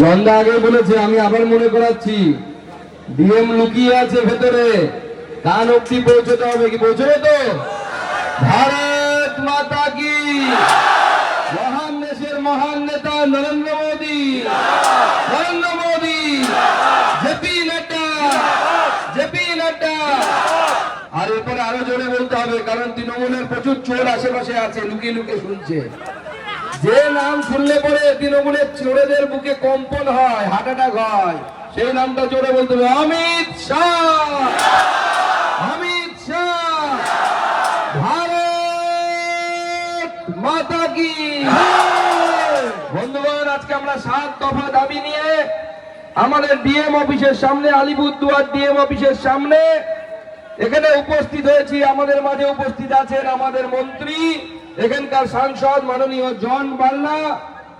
জন্দা আগে বলেছে, আমি আবার মনে করাচ্ছি। ডিএম লুকিয়ে আছে ভেতরে। কান অব্দি পৌঁছতে হবে কি? পৌঁছবে তো? ভারত মাতা কি? মহান দেশের মহান নেতা নরেন্দ্র মোদী। নরেন্দ্র মোদী। জেপি নাড্ডা। জেপি নাড্ডা। আর এরপরে আরও জোরে বলতে হবে, কারণ তৃণমূলের প্রচুর চোর আশেপাশে আছে, লুকিয়ে লুকিয়ে শুনছে। যে নাম শুনলে পরে তৃণমূলের চোরেদের বুকে কম্পন হয় হার্ট অ্যাটাক হয়। সেই নামটা জোরে বলতে হবে, অমিত শাহ। অমিত শাহ। ভারত মাতা কি বন্ধুগণ, আজকে আমরা সাত দফা দাবি নিয়ে আমাদের ডিএম অফিসের সামনে, আলিপুরদুয়ার ডিএম অফিসের সামনে, এখানে উপস্থিত হয়েছি। আমাদের মাঝে উপস্থিত আছেন আমাদের মন্ত্রী এখানকার সাংসদ মাননীয় জন বাল্লা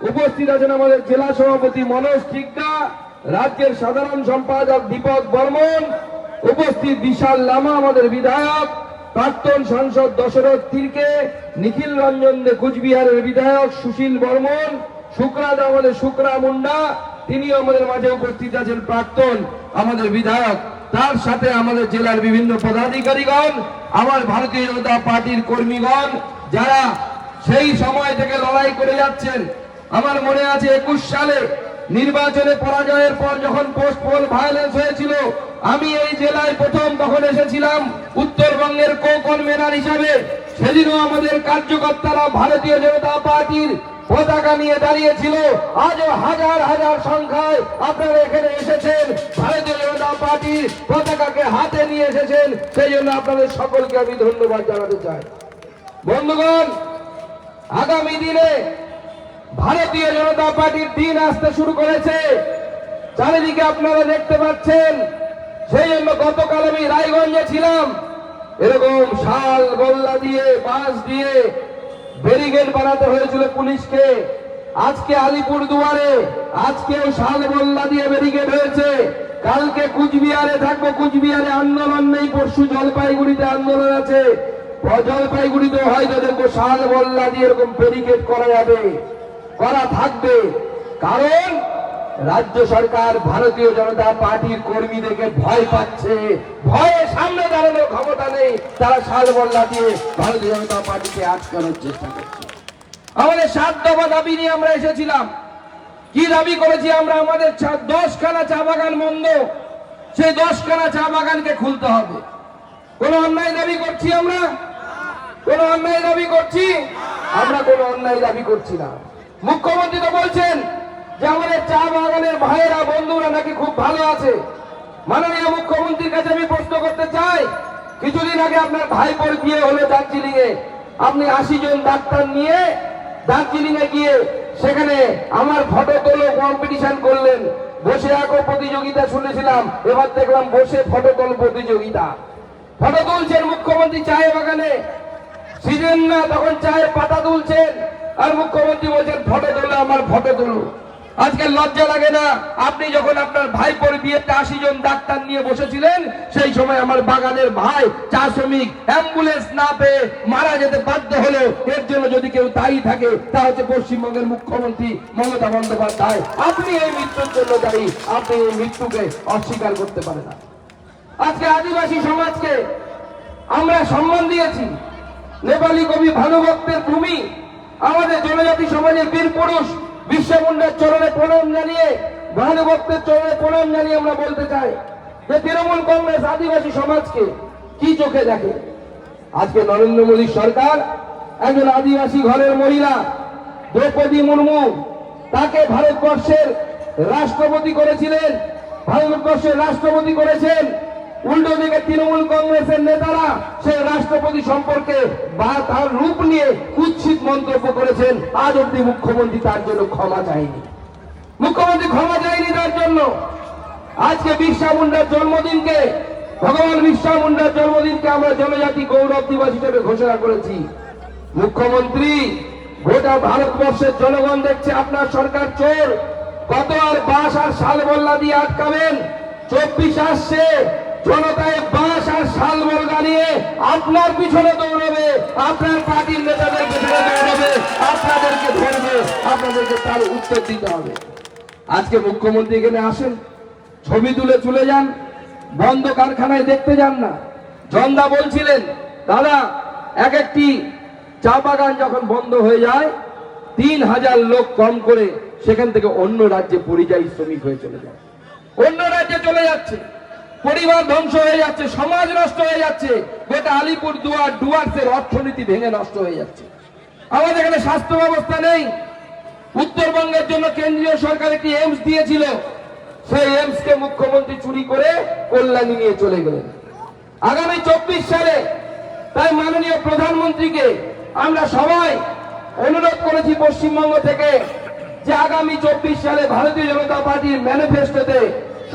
উপস্থিত আছেন আমাদের জেলা সভাপতি মনোজ টিগ্গা রাজ্যের সাধারণ সম্পাদক দীপক বর্মন, উপস্থিত বিশাল লামা আমাদের বিধায়ক, প্রাক্তন সাংসদ দশরথ তিরকে, নিখিল রঞ্জন দে কুচবিহারের বিধায়ক সুশীল বর্মন, শুক্রাদা আমাদের শুক্রা মুন্ডা তিনি আমাদের মাঝে উপস্থিত আছেন প্রাক্তন আমাদের বিধায়ক। তার সাথে আমাদের জেলার বিভিন্ন পদাধিকারীগণ, আমার ভারতীয় জনতা পার্টির কর্মীগণ যারা সেই সময় থেকে লড়াই করে যাচ্ছেন, আমার মনে আছে একুশ সালে নির্বাচনে পরাজয়ের পর যখন পোস্ট পোল ভায়োলেন্স হয়েছিল, আমি এই জেলায় প্রথম তখন এসেছিলাম উত্তরবঙ্গের কো কনভেনার হিসাবে। সেদিনও আমাদের কার্যকর্তারা ভারতীয় জনতা পার্টির পতাকা নিয়ে দাঁড়িয়েছিল। আজও হাজার হাজার সংখ্যায় আপনারা এখানে এসেছেন। ভারতীয় জনতা পার্টির পতাকাকে হাতে নিয়ে এসেছেন। সেই জন্য আপনাদের সকলকে আমি ধন্যবাদ জানাতে চাই। বন্ধুগণ, আগামী দিনে ভারতীয় জনতা পার্টির দিন আসতে শুরু করেছে। চারিদিকে আপনারা দেখতে পাচ্ছেন, সেই জন্য গতকাল আমি রায়গঞ্জে ছিলাম। এরকম শাল, গোল্লা দিয়ে, বাঁশ দিয়ে ব্যারিকেড বানাতে হয়েছিল পুলিশকে। আজকে আলিপুর দুয়ারে, আজকেও শাল, গোল্লা দিয়ে ব্যারিকেড হয়েছে। কালকে কুচবিহারে থাকব, কুচবিহারে আন্দোলন নেই, পরশু জলপাইগুড়িতে আন্দোলন আছে। জলপাইগুড়িতে হয়তো দেখব শাল গোল্লা দিয়ে এরকম ব্যারিকেড করা যাবে, করা থাকবে। কারণ রাজ্য সরকার ভারতীয় জনতা পার্টির কর্মীদেরকে ভয় পাচ্ছে। ভয়ে সামনে দাঁড়ানোর ক্ষমতা নেই। তারা শালবল্লা দিয়ে ভারতীয় জনতা পার্টিকে আটকানোর চেষ্টা করছে। আমাদের সাত দফা দাবি নিয়ে আমরা এসেছিলাম। কি দাবি করেছি আমরা? আমাদের দশখানা চা বাগান বন্ধ। সেই দশখানা চা বাগানকে খুলতে হবে। কোন অন্যায় দাবি করছি আমরা? কোন অন্যায় দাবি করছি? আমরা কোন অন্যায় দাবি করছি না। মুখ্যমন্ত্রী তো বলছেন যে আমাদের চা বাগানের ভাইয়েরা, বন্ধুরা নাকি খুব ভালো আছে। মাননীয় মুখ্যমন্ত্রীর কাছে আমি প্রশ্ন করতে চাই, কিছুদিন আগে আপনার ভাইপোর বিয়ে হলো দার্জিলিং এ আপনি আশি জন ডাক্তার নিয়ে দার্জিলিং এ গিয়ে সেখানে আমার ফটো তোলো কম্পিটিশন করলেন। বসে আঁকো প্রতিযোগিতা শুনেছিলাম, এবার দেখলাম বসে ফটো তোল প্রতিযোগিতা। ফটো তুলছেন মুখ্যমন্ত্রী চায়ে বাগানে। সিজন না তখন চায়ের পাতা তুলছেন আর মুখ্যমন্ত্রী বলছেন, ফটো তুলে আমার, ফটো তুলো। আজকে লজ্জা লাগে না, আপনি যখন আপনার ভাইপোর বিয়েতে আশি জন ডাক্তার নিয়ে বসেছিলেন, সেই সময় আমার বাগানের ভাই, চা শ্রমিক, অ্যাম্বুলেন্স না পেয়ে মারা যেতে বাধ্য হলো। এর জন্য যদি কেউ দায়ী থাকে, তা হচ্ছে পশ্চিমবঙ্গের মুখ্যমন্ত্রী মমতা বন্দ্যোপাধ্যায়। আপনি এই মৃত্যুর জন্য দায়ী, আপনি এই মৃত্যুকে অস্বীকার করতে পারেন না। আজকে আদিবাসী সমাজকে আমরা সম্মান দিয়েছি। নেপালি কবি ভানুভক্তের ভূমি, আমাদের জনজাতি সমাজের বীর পুরুষ বিশ্ব মুন্ডার চরণে প্রণাম জানিয়ে, ভানুভক্তের চরণে প্রণাম জানিয়ে আমরা বলতে চাই যে তৃণমূল কংগ্রেস আদিবাসী সমাজকে কি চোখে দেখে? আজকে নরেন্দ্র মোদী সরকার একজন আদিবাসী ঘরের মহিলা, দ্রৌপদী মুর্মু, তাকে ভারতবর্ষের রাষ্ট্রপতি করেছিলেন, ভারতবর্ষের রাষ্ট্রপতি করেছেন। উল্টো দিকে তৃণমূল কংগ্রেসের নেতারা সেই রাষ্ট্রপতি সম্পর্কে বা তার রূপ নিয়ে কুৎসিত মন্তব্য করেছেন। আজ অব্দি মুখ্যমন্ত্রী তার জন্য ক্ষমা চায়নি মুখ্যমন্ত্রী ক্ষমা চায়নি তার জন্য। আজকে বিরসা মুন্ডার জন্মদিনকে, ভগবান বিরসা মুন্ডার জন্মদিনকে আমরা জনজাতি গৌরব দিবস হিসেবে ঘোষণা করেছি। মুখ্যমন্ত্রী গোটা ভারতবর্ষের জনগণ দেখছে আপনার সরকার চোর। কত আর বাস আর শাল বল্লা দিয়ে আটকাবেন? চব্বিশ আসছে। জনতায় বাস আর শাল বলগা নিয়ে আপনার পিছনে দৌড়বে, আপনার পার্টির নেতাদের পিছনে দৌড়বে, আপনাদেরকে ধরবে, আপনাদেরকে তার উত্তর দিতে হবে। আজকে মুখ্যমন্ত্রী এখানে আসেন, ছবি তুলে চলে যান, বন্ধ কারখানায় দেখতে যান না। জন্দা বলছিলেন, দাদা, এক একটি চা বাগান যখন বন্ধ হয়ে যায়, তিন হাজার লোক কম করে সেখান থেকে অন্য রাজ্যে পরিযায়ী শ্রমিক হয়ে চলে যায়। অন্য রাজ্যে চলে যাচ্ছে। পরিবার ধ্বংস হয়ে যাচ্ছে, সমাজ নষ্ট হয়ে যাচ্ছে, গোটা আলিপুর দুয়ার ডুয়ার্সের অর্থনীতি ভেঙে নষ্ট হয়ে যাচ্ছে। আমাদের এখানে স্বাস্থ্য ব্যবস্থা নেই। উত্তরবঙ্গের জন্য কেন্দ্রীয় সরকার একটি এইমস দিয়েছিল। সেই এইমস কে মুখ্যমন্ত্রী চুরি করে কল্যাণী নিয়ে চলে গেলেন। আগামী চব্বিশ সালে তাই মাননীয় প্রধানমন্ত্রীকে আমরা সবাই অনুরোধ করেছি পশ্চিমবঙ্গ থেকে যে আগামী চব্বিশ সালে ভারতীয় জনতা পার্টির ম্যানিফেস্টোতে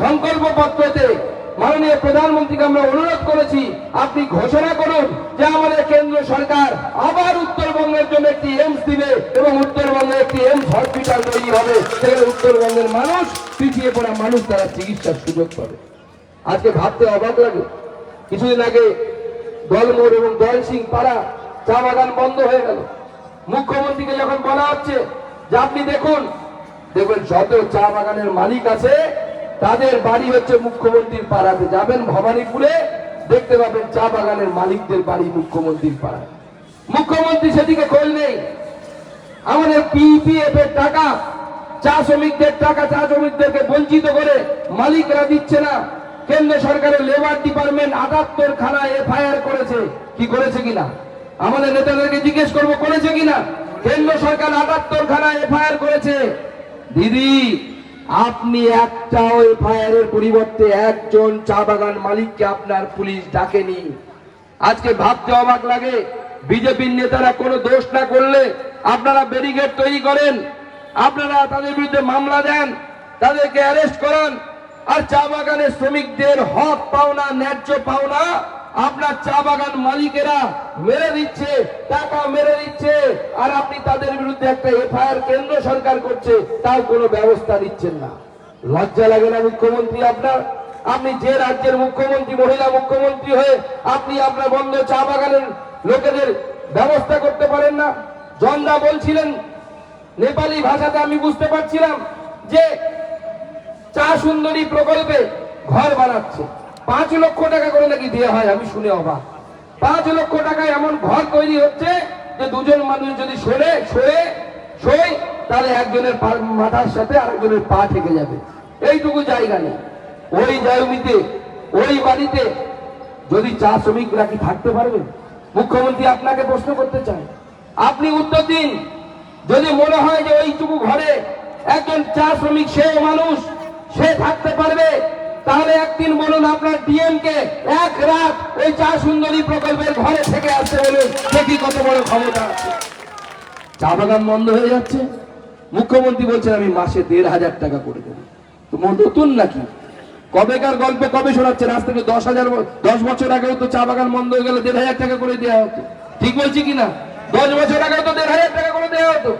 সংকল্প পত্রতে মাননীয় প্রধানমন্ত্রীকে আমরা অনুরোধ করেছি, আপনি ঘোষণা করুন যে আমাদের কেন্দ্র সরকার আবার উত্তরবঙ্গের জন্য একটি এইমস দিবে এবং উত্তরবঙ্গে একটি এইমস হসপিটাল তৈরি হবে। সেখানে উত্তরবঙ্গের মানুষ পিছিয়ে পড়া মানুষ তারা চিকিৎসার সুযোগ পাবে। আজকে ভাবতে অবাক লাগে। কিছুদিন আগে দলমোড় এবং দল সিং পাড়া চা বাগান বন্ধ হয়ে গেল। মুখ্যমন্ত্রীকে যখন বলা হচ্ছে, যে আপনি দেখুন, দেখবেন যত চা বাগানের মালিক আছে তাদের বাড়ি হচ্ছে মুখ্যমন্ত্রীর পাড়াতে। যাবেন ভবানীপুরে, দেখতে পাবেন চা বাগানের মালিকদের বাড়ি মুখ্যমন্ত্রীর পাড়ায়। মুখ্যমন্ত্রী সেদিকে খোঁজ নেই। আমাদের পিপিএফ এর টাকা, চা শ্রমিকদের টাকা, চা শ্রমিকদেরকে বঞ্চিত করে মালিকরা দিচ্ছে না। কেন্দ্র সরকারের লেবার ডিপার্টমেন্ট আটাত্তর খানা এফআইআর করেছে। কি করেছে কিনা? আমাদের নেতাদেরকে জিজ্ঞেস করব, করেছে কিনা? কেন্দ্র সরকার আটাত্তর খানা এফআইআর করেছে। দিদি আপনি একটা এফআইআর এর পরিবর্তে একজন চা বাগান মালিককে আপনার পুলিশ ডাকেনি। আজকে ভাবতে অবাক লাগে, বিজেপির নেতারা কোনো দোষ না করলে আপনারা ব্যারিকেড তৈরি করেন, আপনারা তাদের বিরুদ্ধে মামলা দেন, তাদেরকে অ্যারেস্ট করান, আর চা বাগানের শ্রমিকদের হক পাওনা ন্যায্য পাওনা আপনার চা বাগান মালিকেরা মেরে দিচ্ছে, টাকা মেরে দিচ্ছে, আর আপনি তাদের বিরুদ্ধে একটা এফআইআর কেন্দ্র সরকার করছে তার কোনো ব্যবস্থা নিচ্ছেন না। লজ্জা লাগে না মুখ্যমন্ত্রী আপনার? আপনি যে রাজ্যের মুখ্যমন্ত্রী, মহিলা মুখ্যমন্ত্রী হয়ে আপনি আপনার বন্ধ চা বাগানের লোকেদের ব্যবস্থা করতে পারেন না? জন্দা বলছিলেন, নেপালি ভাষাতে আমি বুঝতে পারছিলাম যে চা সুন্দরী প্রকল্পে ঘর বানাচ্ছে। পাঁচ লক্ষ টাকা করে নাকি দেওয়া হয়, আমি শুনে অবাক। পাঁচ লক্ষ টাকায় এমন ঘর তৈরি হচ্ছে যে দুজন মানুষ যদি সরে সরে, সই, তাহলে একজনের মাথার সাথে আরেকজনের পা থেকে যাবে। এইটুকু জায়গা নেই। ওই জমিতে, ওই বাড়িতে যদি চা শ্রমিকরা কি থাকতে পারবে? মুখ্যমন্ত্রী আপনাকে প্রশ্ন করতে চায়। আপনি উত্তর দিন। যদি মনে হয় যে ওইটুকু ঘরে একজন চা শ্রমিক সে মানুষ, সে থাকতে পারবে তাহলে একদিন বলুন আপনার ডিএম কে এক রাত ওই চা সুন্দরী প্রকল্পের ঘরে থেকে আসতে বলুন দেখি কত বড় ক্ষমতা আছে। চা বাগান বন্ধ হয়ে যাচ্ছে। মুখ্যমন্ত্রী বলছেন, আমি মাসে দেড় হাজার টাকা করে দেবো। তো নতুন নাকি? কবেকার গল্পে কবে শোনাচ্ছেন? আজ থেকে দশ হাজার দশ বছর আগেও তো চা বাগান বন্ধ হয়ে গেলে দেড় হাজার টাকা করে দেওয়া হতো। ঠিক বলছি কিনা দশ বছর আগেও তো দেড় হাজার টাকা করে দেওয়া হতো।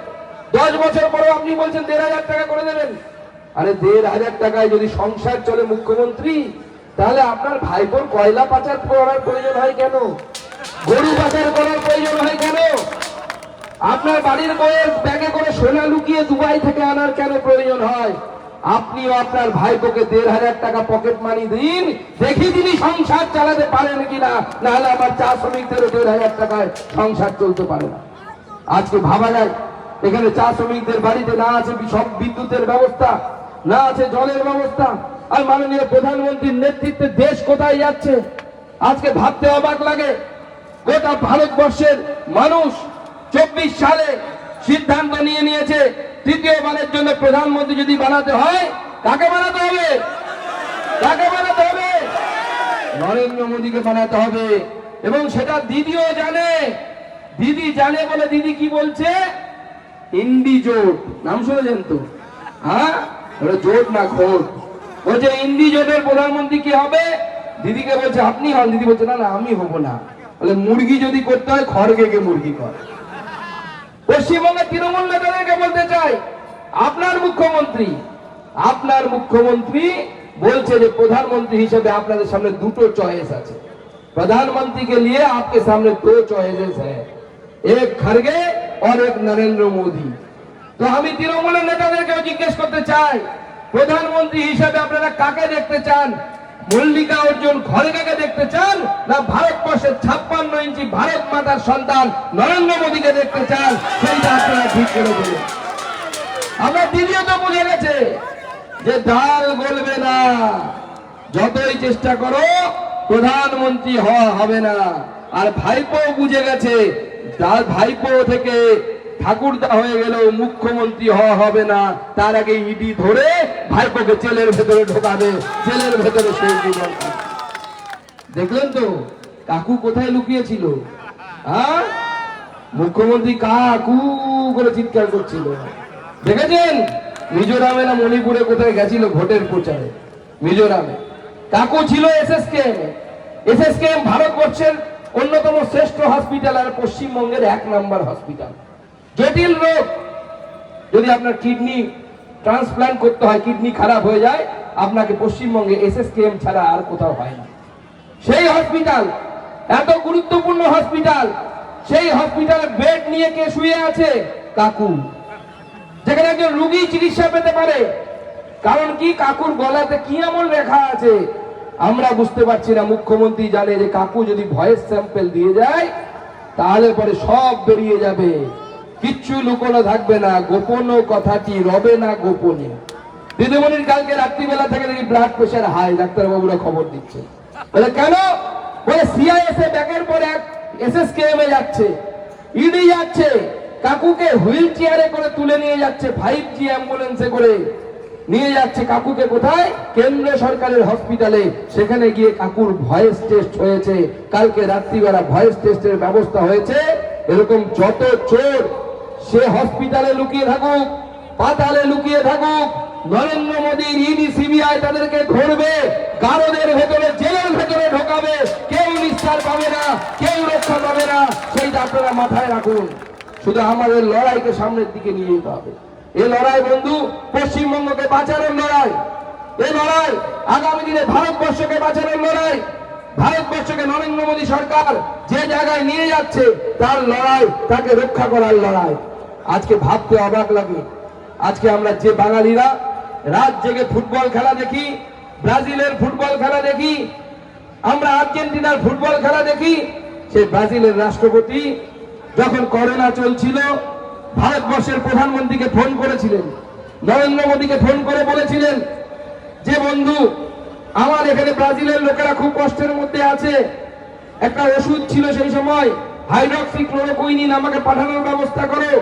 দশ বছর পরেও আপনি বলছেন, দেড় হাজার টাকা করে দেবেন। আরে দেড় হাজার টাকায় যদি সংসার চলে মুখ্যমন্ত্রী, তাহলে আপনার ভাইপোর কয়লা পাচার করার প্রয়োজন হয় কেন? গরু পাচার করার প্রয়োজন হয় কেন? আপনার বাড়ির বইয়ের ব্যাগে করে সোনা লুকিয়ে দুবাই থেকে আনার কেন প্রয়োজন হয়? আপনিও আপনার ভাইপোকে দেড় হাজার টাকা পকেট মানি দিন, দেখি তিনি সংসার চালাতে পারেন কিনা। নাহলে আমার চা শ্রমিকদেরও দেড় হাজার টাকায় সংসার চলতে পারে না। আজকে ভাবা যায়, এখানে চা শ্রমিকদের বাড়িতে না আছে সব বিদ্যুতের ব্যবস্থা। না আছে জলের ব্যবস্থা। আর মাননীয় প্রধানমন্ত্রীর নেতৃত্বে দেশ কোথায় যাচ্ছে? আজকে ভাবতে অবাক লাগে। গোটা ভারতবর্ষের মানুষ চব্বিশ সালে সিদ্ধান্ত নিয়ে নিয়েছে, তৃতীয়বারের জন্য প্রধানমন্ত্রী যদি বানাতে হয়, কাকে বানাতে হবে? কাকে বানাতে হবে? নরেন্দ্র মোদীকে বানাতে হবে। এবং সেটা দিদিও জানে। দিদি জানে বলে দিদি কি বলছে? ইন্ডি জোট নাম শুনেছেন তো? হ্যাঁ? ওটা জোট না খোট বলছে ইন্ডি জোটের প্রধানমন্ত্রী কি হবে দিদিকে বলছে আপনি হন দিদি বলছে না না আমি হব না বলে মুরগি যদি করতে হয় খড়গে মুরগি কর পশ্চিমবঙ্গের তৃণমূল নেতাদেরকে বলতে চাই আপনার মুখ্যমন্ত্রী আপনার মুখ্যমন্ত্রী বলছে যে প্রধানমন্ত্রী হিসেবে আপনাদের সামনে দুটো চয়েস আছে प्रधानमंत्री के लिए आपके सामने दो चॉइसेस है एक खड़गे और एक नरेंद्र मोदी তো আমি তৃণমূলের নেতাদেরকেও জিজ্ঞেস করতে চাই, প্রধানমন্ত্রী হিসাবে আপনারা কাকে দেখতে চান? মল্লিকা অর্জুন খড়গাকে দেখতে চান? না ভারতবর্ষের ছাপ্পান্ন ইঞ্চি ভারত মাতার সন্তান নরেন্দ্র মোদীকে দেখতে চান? সেইটা আপনারা ঠিক করে দেবেন আমরা দ্বিতীয়ত বুঝে গেছে যে ডাল গলবে না। যতই চেষ্টা করো, প্রধানমন্ত্রী হওয়া হবে না। আর ভাইপো বুঝে গেছে ভাইপো থেকে ঠাকুরদা হয়ে গেলেও মুখ্যমন্ত্রী হওয়া হবে না। তার আগে ইডি ধরে ভাইপোকে জেলের ভেতরে ঢোকাবে। জেলের ভেতরে সেই দেখলেন তো, কাকু কোথায় লুকিয়েছিল? হ্যাঁ? মুখ্যমন্ত্রী কাকু করে চিৎকার করছিল। দেখেছেন? মিজোরামে না মণিপুরে কোথায় গেছিল ভোটের প্রচারে? মিজোরামে। কাকু ছিল S S K S SSKM. SSKM ভারতবর্ষের অন্যতম শ্রেষ্ঠ হসপিটাল আর পশ্চিমবঙ্গের এক নম্বর হসপিটাল জটিল রোগ। যদি আপনার কিডনি ট্রান্সপ্লান্ট করতে হয় কিডনি খারাপ হয়ে যায়, আপনাকে পশ্চিমবঙ্গে এসএসকেএম ছাড়া আর কোথাও হয় না। সেই হসপিটাল এত গুরুত্বপূর্ণ হসপিটাল সেই হসপিটালে বেড নিয়ে কে শুয়ে আছে? কাকু। যেখানে একজন রুগী চিকিৎসা পেতে পারে। কারণ কি? কাকুর গলাতে কি এমন লেখা আছে? আমরা বুঝতে পারছি না। মুখ্যমন্ত্রী জানে যে কাকু যদি ভয়েস স্যাম্পেল দিয়ে যায়, তাহলে পরে সব বেরিয়ে যাবে। কিচ্ছু লুকোনো থাকবে না গোপন কথাটি রবে না গোপনে। দিদিমণির কালকে রাত্রিবেলা থেকে দেখি ব্লাড প্রেশার হাই ডাক্তারবাবুরা খবর দিচ্ছে। বলে, কেন? বলে সিআইএসএ ব্যাকের পরে এসএসকেএম এ যাচ্ছে। ইডি যাচ্ছে। কাকুকে হুইল চেয়ারে করে তুলে নিয়ে যাচ্ছে ফাইভ জি অ্যাম্বুলেন্সে করে। নিয়ে যাচ্ছে কাকুকে কোথায়? কেন্দ্র সরকারের হসপিটালে সেখানে গিয়ে কাকুর ভয়েস টেস্ট হয়েছে। কালকে রাত্রিবেলা ভয়েস টেস্টের ব্যবস্থা হয়েছে। এরকম যত চোর সে হসপিটালে লুকিয়ে থাকুক, পাতালে লুকিয়ে থাকুক, নরেন্দ্র মোদীর ইডি, সিবিআই তাদেরকে ধরবে কারোদের ভেতরে, জেলের ভেতরে ঢোকাবে, কেউ নিস্তার পাবে না, কেউ রক্ষা পাবে না, সেইটা আপনারা মাথায় রাখুন। শুধু আমাদের লড়াইকে সামনের দিকে নিয়ে যেতে হবে। এই লড়াই, বন্ধু, পশ্চিমবঙ্গকে বাঁচানোর লড়াই। এই লড়াই, আগামী দিনে ভারতবর্ষকে বাঁচানোর লড়াই। ভারতবর্ষকে নরেন্দ্র মোদী সরকার যে জায়গায় নিয়ে যাচ্ছে, তার লড়াই, তাকে রক্ষা করার লড়াই। আজকে ভাবতে অবাক লাগে। আজকে আমরা যে বাঙালিরা রাত জেগে ফুটবল খেলা দেখি, ব্রাজিলের ফুটবল খেলা দেখি, আমরা আর্জেন্টিনার ফুটবল খেলা দেখি, সেই ব্রাজিলের রাষ্ট্রপতি যখন করোনা চলছিল, ভারতবর্ষের প্রধানমন্ত্রীকে ফোন করেছিলেন, নরেন্দ্র মোদীকে ফোন করে বলেছিলেন যে, বন্ধু, আমার এখানে ব্রাজিলের লোকেরা খুব কষ্টের মধ্যে আছে। একটা ওষুধ ছিল সেই সময় হাইড্রক্সি ক্লোরোকুইনিন আমাকে পাঠানোর ব্যবস্থা করো।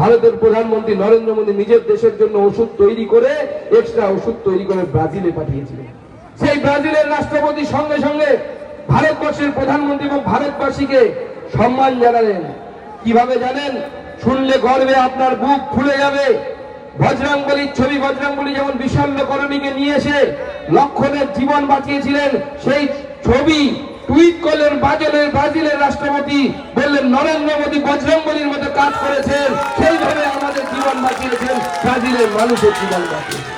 ভারতের প্রধানমন্ত্রী নরেন্দ্র মোদী নিজের দেশের জন্য ওষুধ তৈরি করে এক্সট্রা ওষুধ তৈরি করে ব্রাজিলে পাঠিয়েছিলেন। সেই ব্রাজিলের রাষ্ট্রপতি সঙ্গে সঙ্গে ভারতবর্ষের প্রধানমন্ত্রী এবং ভারতবাসীকে সম্মান জানালেন। কীভাবে জানেন? শুনলে গর্বে আপনার বুক খুলে যাবে। বজরাঙ্গলির ছবি বজরাঙ্গলি যেমন বিশাল্য করণীকে নিয়ে এসে লক্ষণের জীবন বাঁচিয়েছিলেন, সেই ছবি টুইট করলেন বাজলের ব্রাজিলের রাষ্ট্রপতি বললেন, নরেন্দ্র মোদী বজরঙ্গলির মতো কাজ করেছেন। সেইভাবে আমাদের জীবন বাঁচিয়েছেন ব্রাজিলের মানুষের জীবন বাঁচিয়েছেন।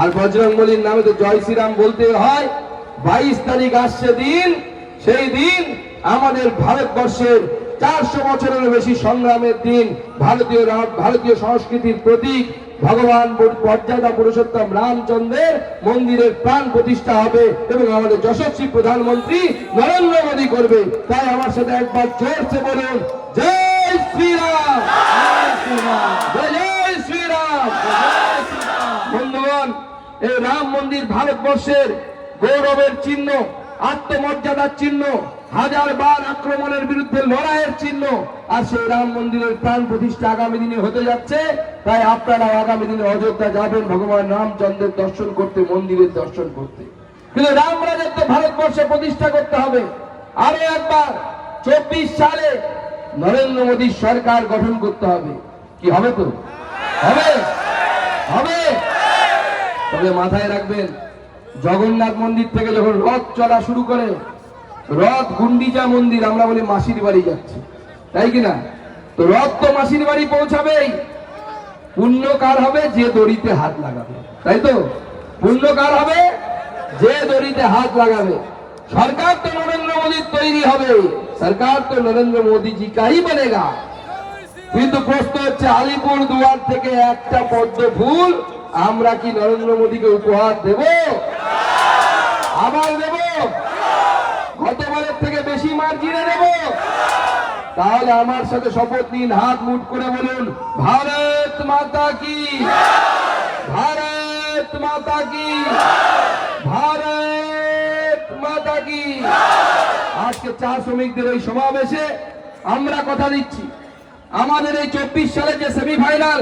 আর বজরঙ্গলির নামে তো জয় শ্রীরাম বলতে হয়, বাইশ তারিখ আসছে দিন, সেই দিন আমাদের ভারতবর্ষের চারশো বছরের বেশি সংগ্রামের দিন, ভারতীয় ভারতীয় সংস্কৃতির প্রতীক ভগবান মর্যাদা পুরুষোত্তম রামচন্দ্রের মন্দিরের প্রাণ প্রতিষ্ঠা হবে এবং আমাদের যশস্বী প্রধানমন্ত্রী নরেন্দ্র মোদী করবে। তাই আমার সাথে একবার জোরসে বলুন, জয় শ্রীরাম! জয় শ্রীরাম! বন্ধুগণ, এই রাম মন্দির ভারতবর্ষের গৌরবের চিহ্ন, আত্মমর্যাদার চিহ্ন হাজার বার আক্রমণের বিরুদ্ধে লড়াইয়ের চিহ্ন, আর সেই রাম মন্দিরের প্রাণ প্রতিষ্ঠা আগামী দিনে হতে যাচ্ছে। তাই আপনারা আগামী দিনে অযোধ্যা যাবেন, ভগবান রামচন্দ্রের দর্শন করতে, মন্দিরের দর্শন করতে। কিন্তু রাম রাজত্ব ভারতবর্ষে প্রতিষ্ঠা করতে হবে। আরও একবার, চব্বিশ সালে নরেন্দ্র মোদীর সরকার গঠন করতে হবে। কি হবে তো? হবে। হবে। তবে মাথায় রাখবেন, জগন্নাথ মন্দির থেকে যখন রথ চলা শুরু করে রথ গুন্ডিজা মন্দির, আমরা বলি মাসির বাড়ি যাচ্ছি। তাই কিনা তো রথ তো মাসির বাড়ি পৌঁছাবেই। পুণ্য কার হবে? যে দড়িতে হাত লাগাবে। তাই তো? পুণ্য কার হবে? যে দড়িতে হাত লাগাবে। সরকার তো নরেন্দ্র মোদীর তৈরি হবে। সরকার তো নরেন্দ্র মোদীজি কাই বনেগা কিন্তু প্রশ্ন হচ্ছে, আলিপুর দুয়ার থেকে একটা পদ্ম ফুল আমরা কি নরেন্দ্র মোদীকে উপহার দেব? আবার দেব? বেশি মার্জিনে দেব। তাহলে আমার সাথে শপথ নিন, হাত মুট করে বলুন, ভারত মাতা কি? ভারত মাতা কি? ভারত মাতা কি? আজকে চা শ্রমিকদের ওই সমাবেশে আমরা কথা দিচ্ছি। আমাদের এই চব্বিশ সালে যে সেমিফাইনাল,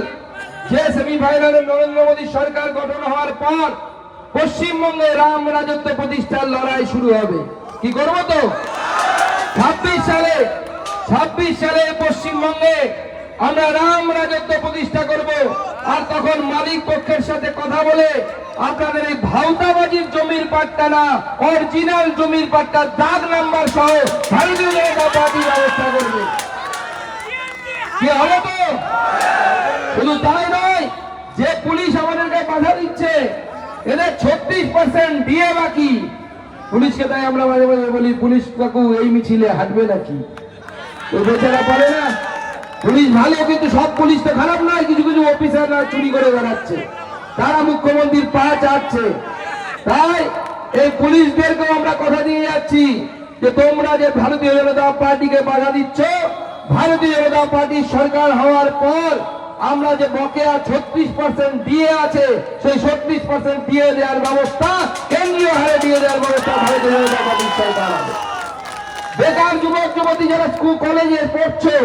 যে সেমিফাইনালে নরেন্দ্র মোদী সরকার গঠন হওয়ার পর পশ্চিমবঙ্গে রাম রাজত্ব প্রতিষ্ঠার লড়াই শুরু হবে। কি করব তো? ছাব্বিশ সালে ছাব্বিশ সালে পশ্চিমবঙ্গে আমরা রাম রাজত্ব প্রতিষ্ঠা করব। আর তখন মালিক পক্ষের সাথে কথা বলে আপনাদের এই ভাউতাবাজির জমির পাট্টা না অরিজিনাল জমির পাট্টা দাগ নাম্বার সহ ব্যবস্থা করবে। কি হবে তো? শুধু তাই নয়, যে পুলিশ আমাদেরকে বাধা দিচ্ছে, এদের ছত্রিশ পার্সেন্ট দিয়ে বাকি। পুলিশকে তাই আমরা মাঝে মাঝে বলি, পুলিশ কাকু, এই মিছিলে হাঁটবে নাকি? তো বেচারা পারে না, পুলিশ ভালো, কিন্তু সব পুলিশ তো খারাপ নয়, কিছু কিছু অফিসাররা চুরি করে বেড়াচ্ছে। তারা মুখ্যমন্ত্রীর পা চাচ্ছে তাই এই পুলিশদেরকেও আমরা কথা দিয়ে যাচ্ছি যে, তোমরা যে ভারতীয় জনতা পার্টিকে বাধা দিচ্ছ, ভারতীয় জনতা পার্টির সরকার হওয়ার পর আমরা যে বকেয়া ছত্রিশ পার্সেন্ট দিয়ে আছে, সেই ছত্রিশ পার্সেন্ট দিয়ে দেওয়ার ব্যবস্থা কেন্দ্রীয় হারে দিয়ে দেওয়ার ব্যবস্থা বেকার যুবক, যুবতী যারা স্কুল, কলেজে পড়ছে,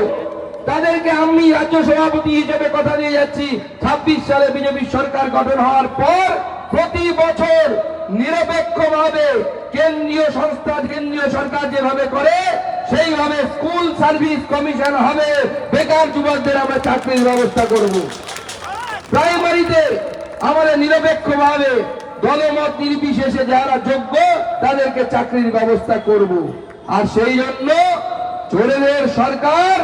তাদেরকে আমি রাজ্য সভাপতি হিসেবে কথা দিয়ে যাচ্ছি। ছাব্বিশ সালে বিজেপি সরকার গঠন হওয়ার পর প্রতি বছর নিরপেক্ষভাবে কেন্দ্রীয় সংস্থা, কেন্দ্রীয় সরকার যেভাবে করে সেইভাবে স্কুল সার্ভিস কমিশন হবে। বেকার যুবকদের আমরা চাকরির ব্যবস্থা করব। প্রাইমারিতে আমাদের নিরপেক্ষভাবে দলমত নির্বিশেষে যারা যোগ্য, তাদেরকে চাকরির ব্যবস্থা করব। আর সেই জন্য চোরেদের সরকার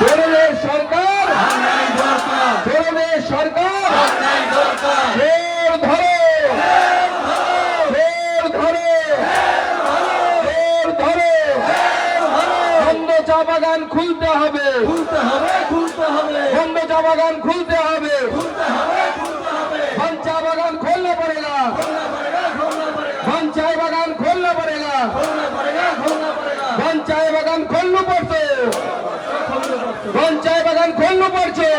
চোরেদের সরকার চোরেদের সরকার ধরো ধরো চোর ধরো বন্ধ চা বাগান খুলতে হবে। খুলতে হবে খুলতে হবে। বন্ধ চা বাগান খুলতে হবে। খুলতে হবে খুলতে হবে। বন্ধ চা বাগান খোলনা পড়েগা বাগান খোলনা পড়ছে। বাগান পড়ছে।